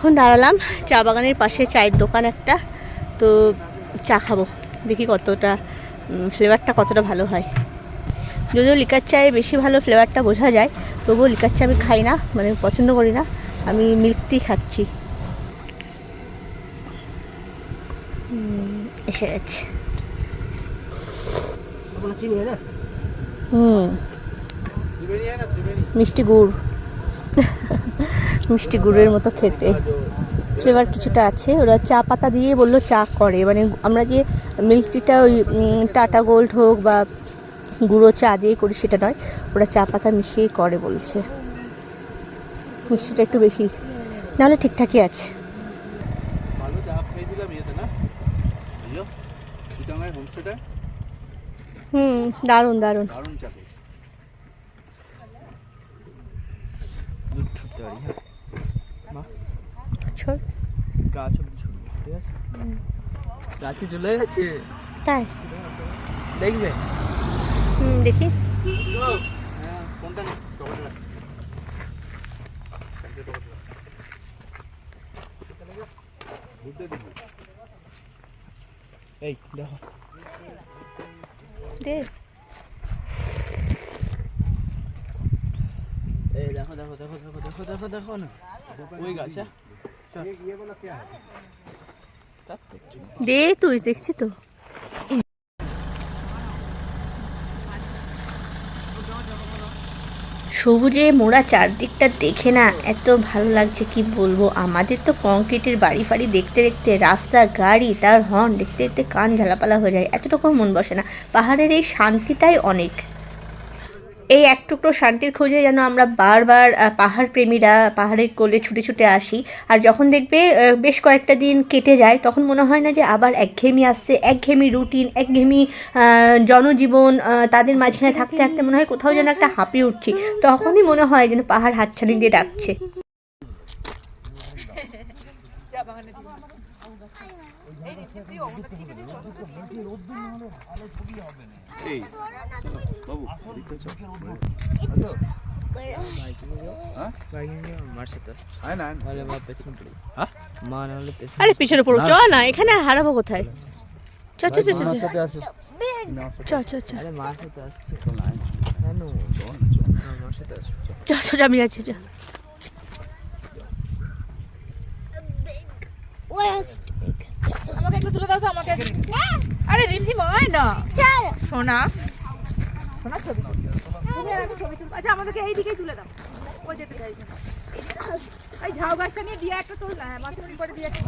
এখন দাঁড়ালাম চা বাগানের পাশে চায়ের দোকান একটা। তো চা খাব দেখি কতটা ফ্লেভারটা কতটা ভালো হয়। যদিও লিকার চায়ে বেশি ভালো ফ্লেভারটা বোঝা যায় তবুও লিকার চা আমি খাই না মানে পছন্দ করি না। আমি মিল্ক টি খাচ্ছি। এসে গেছে। হুম। মিষ্টি গুড়। মিষ্টি গুড়ের মতো খেতে। ফ্লেভার কিছুটা আছে। ওরা চা পাতা দিয়ে বলল চা করে। মানে আমরা যে মিল্ক টিটা ওই টাটা গোল্ড হোক বা গুঁড়ো চা দিয়ে করি সেটা নয়। ওরা চা পাতা মিশিয়েই করে বলছে। মিষ্টিটা একটু বেশি। নাহলে ঠিকঠাকই আছে। হুম দারুণ দারুণ। দারুণ চা ছোট গাছ ছুটবো ঠিক আছে? গাছে চলে গেছে তাই? দেখবে? হুম দেখি। কোনটা। এই দেখো। দেখো দেখো দেখো দেখো দেখো দেখো দেখো না। দে তুই, দেখছি তো। সবুজে মোড়া চারদিকটা দেখে না এত ভালো লাগছে, কি বলব? আমাদের তো কংক্রিটের বাড়ি ফাড়ি দেখতে দেখতে রাস্তা, গাড়ি, তার হর্ন দেখতে দেখতে কান ঝালাপালা হয়ে যায়। এতটুকু মন বসে না। পাহাড়ের এই শান্তিটাই অনেক। এই এক টুকরো শান্তির খোঁজে যেন আমরা বারবার পাহাড় প্রেমীরা পাহাড়ের কোলে ছুটে ছুটে আসি। আর যখন দেখবে বেশ কয়েকটা দিন কেটে যায়, তখন মনে হয় না যে আবার একঘেয়েমি আসছে, একঘেয়েমি রুটিন, একঘেয়েমি জনজীবন তাদের মাঝখানে থাকতে থাকতে মনে হয় কোথাও যেন একটা হাঁপিয়ে উঠছি। তখনই মনে হয় যেন পাহাড় হাতছানি দিয়ে ডাকছে। এই বাবু। হ্যাঁ? হ্যাঁ? আরে পিছনে পড়ো। চ না এখানে হারাবো কোথায়? চ চ আমি যাচ্ছি চ। আমাকে একটু তুলে দাও তো আমাকে। আরে রিমঝিম হয় না। সোনা। আচ্ছা আমাদেরকে এই দিকেই তুলে দাও। ওই যেতে চাইছে। এই ঝাউ গাছটা নিয়ে দিয়ে একটা তো মাসে মাসিমণি করে দিয়ে একটা